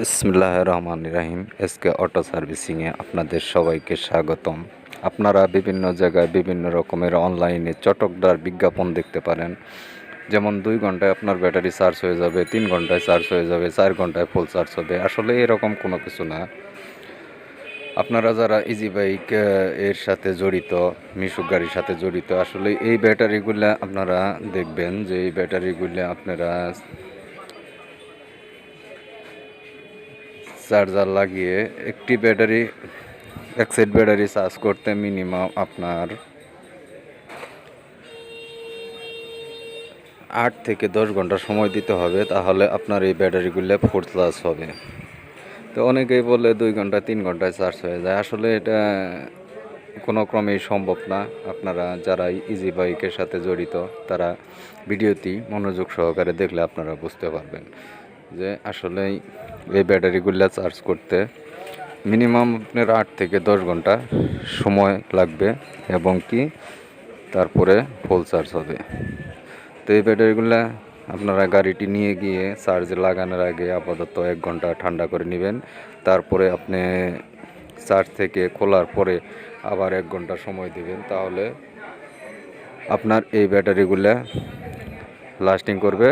বিসমিল্লাহ রহমান রাহিম এসকে অটো সার্ভিসিংয়ে আপনাদের সবাইকে স্বাগতম। আপনারা বিভিন্ন জায়গায় বিভিন্ন রকমের অনলাইনে চটকদার বিজ্ঞাপন দেখতে পারেন। যেমন দুই ঘন্টায় আপনার ব্যাটারি চার্জ হয়ে যাবে, তিন ঘন্টায় চার্জ হয়ে যাবে, চার ঘন্টায় ফুল চার্জ হবে। আসলে এরকম কোনো কিছু না। আপনারা যারা ইজি বাইক এর সাথে জড়িত মিশুক গাড়ির সাথে জড়িত, আসলে এই ব্যাটারিগুলো আপনারা দেখবেন যে এই ব্যাটারিগুলো আপনারা চার্জার লাগিয়ে একটি ব্যাটারি, এক সেট ব্যাটারি চার্জ করতে মিনিমাম আপনার আট থেকে দশ ঘণ্টা সময় দিতে হবে, তাহলে আপনার এই ব্যাটারিগুলো ফুল চার্জ হবে। তো অনেকেই বলে দুই ঘণ্টা, তিন ঘন্টায় চার্জ হয়ে যায়। আসলে এটা কোনো ক্রমেই সম্ভব না। আপনারা যারা ইজি বাইকের সাথে জড়িত, তারা ভিডিওটি মনোযোগ সহকারে দেখলে আপনারা বুঝতে পারবেন। যে আসলে এই ব্যাটারিগুলো চার্জ করতে মিনিমাম আপনার আট থেকে দশ ঘণ্টা সময় লাগবে এবং কি তারপরে ফুল চার্জ হবে। তো এই ব্যাটারিগুলো আপনারা গাড়িটি নিয়ে গিয়ে চার্জে লাগানোর আগে আপাতত এক ঘণ্টা ঠান্ডা করে নেবেন, তারপরে আপনি চার্জ থেকে খোলার পরে আবার এক ঘণ্টা সময় দিবেন, তাহলে আপনার এই ব্যাটারিগুলো লাস্টিং করবে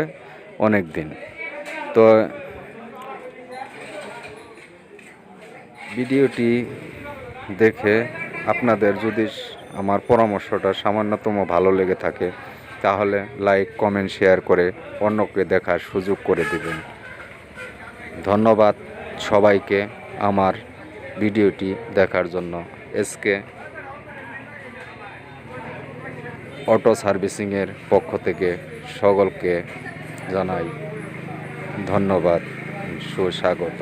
অনেক দিন। তো ভিডিওটি দেখে আপনাদের যদি আমার পরামর্শটা সামান্যতম ভালো লেগে থাকে, তাহলে লাইক, কমেন্ট, শেয়ার করে অন্যকে দেখার সুযোগ করে দিবেন। ধন্যবাদ সবাইকে আমার ভিডিওটি দেখার জন্য। এসকে অটো সার্ভিসিংয়ের পক্ষ থেকে সকলকে জানাই। ধন্যবাদ সুস্বাগত